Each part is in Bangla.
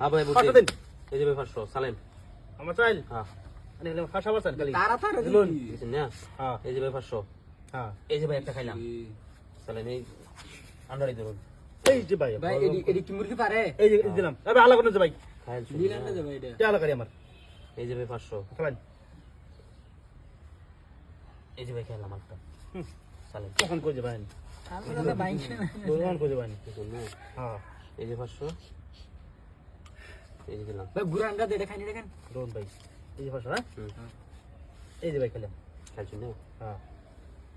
হ্যাঁ ভাই পাঁচশো দিন। এই যে ভাই পাঁচশো আমার চাইল? হ্যাঁ। হ্যাঁ। এই যে ভাই পাঁচশো। হ্যাঁ। এই যে ভাই একটা খাইলাম। চালেন এই আন্ডারি ধরুন। এই যে ভাই ভাই এডি এডি কি মুরগি পারে। এই যে দিলাম। এবার আলাদা করে ভাই। খাইল দিলেন না যাবে এটা এটা। আলাদা করি আমার। এই যে ভাই পাঁচশো। খালান এই যে ভাই খাইলাম একটা। চালেন কখন কই যাবেন আমরা বাইছে না কখন কই যাবেন বুঝছেন হ্যাঁ। এই যে পাঁচশো। এই যে দিলাম ভাই দেখেন ভাই এই যে ফাঁসা হ্যাঁ এই যে ভাই খেলাম খাইছেন না হ্যাঁ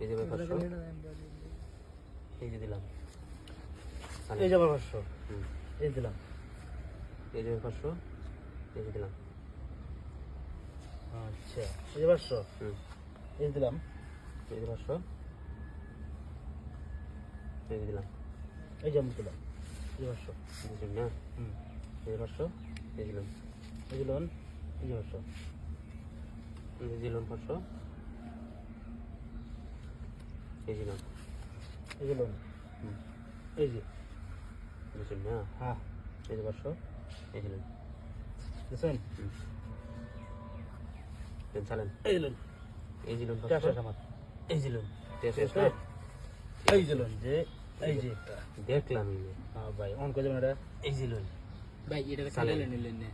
এই যে ভাই পাঁচশো এই যে দিলাম। এই যে আমার পাঁচশো হুম। এই দিলাম এই যে ভাই পাঁচশো এই যে দিলাম আচ্ছা এই যে পাঁচশো হুম এই যে দিলাম এই যে পাঁচশো এই দিলাম এই যে আমি দিলাম এই যে পাঁচশো বুঝছেন না হুম এই পাঁচশো এই দিলাম এই যে লোন পাঁচশো পাঁচশো এই যে এই যে না হ্যাঁ এই যে পাঁচশো এই বুঝছেন চালেন এই যে পাঁচশো আমার এই দেখলাম। হ্যাঁ ভাই অন করে যাবেন এটা ভাই এটা। খাইলে নিলেন না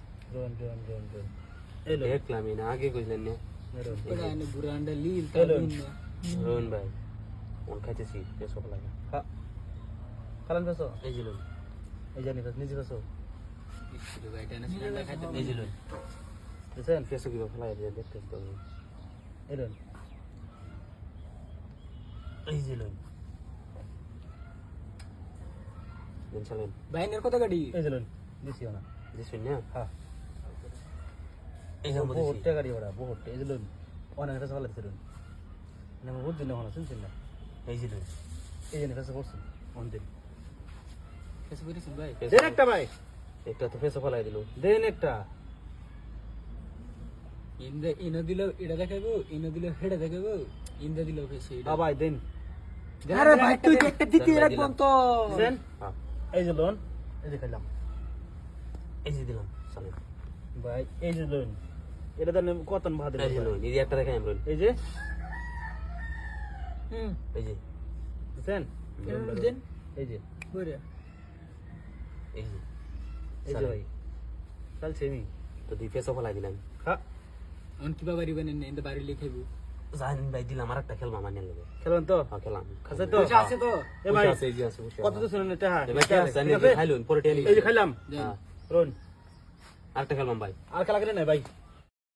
দেখলাম আগে কইলেন না এই লোন ওটা লিল ভাই মন খাইতেছি এসব লাগে হ্যাঁ পেছো এই লোন এই জানি পেছো নিজে পেছো ভাই এটা না খাইতে এই ফেসো কীভাবে দিয়ে দেখতে তো এই ভাই এর কত গাড়ি এই দিছিও না দিছেন না হ্যাঁ এই যে বহুত টাকা গাড়ি ওরা বহুত। এই যে লোন অনেক পেছো ভালো লোন মানে বহুত দিন হলো শুনছেন না? এই যে লোন এই জানি পেছো করছেন অন দিন। কেসে করেছেন ভাই? দেন একটা ভাই। একটা তো ফেসো ফেলাই দিল। দেন একটা। ইন্দা ইনো দিল এটা দেখাবো ইনো দিল হেডা দেখাবো ইন্দা দিল কেসে এটা। ভাই দেন। আরে ভাই তুই একটা দিতে রাখব তো দেন। হ্যাঁ। এই যে লোন এই যে খাইলাম। এই যে দিলাম চালেন। ভাই এই যে লোন এটা দেন কতন ভাত এই যে লোন এই যে একটা দেখাই লোন এই যে? হুম। এই যে। বুঝছেন দেন এই যে। বুড়া এই যে। এই যে ভাই। চলছে নি? তো দুই ফেসো ফেলাই দিলাম। হ্যাঁ অন কিবা বাড়ি বানেন না ইন্দা বাড়ি লিখাইবো জান ভাই দিলাম আর একটা খেলবা মানে লাগে। খেলেন তো? হ্যাঁ খেলাম। খাসে তো? আছে তো। এ ভাই আছে এই যে আছে কত তো শুনেন এটা? হ্যাঁ এবার আছে? খাইলুন পরে টেলি এই যে খাইলাম। হ্যাঁ। রোন। আরেকটা খেলবাম ভাই। আর খেলা করে নাই ভাই।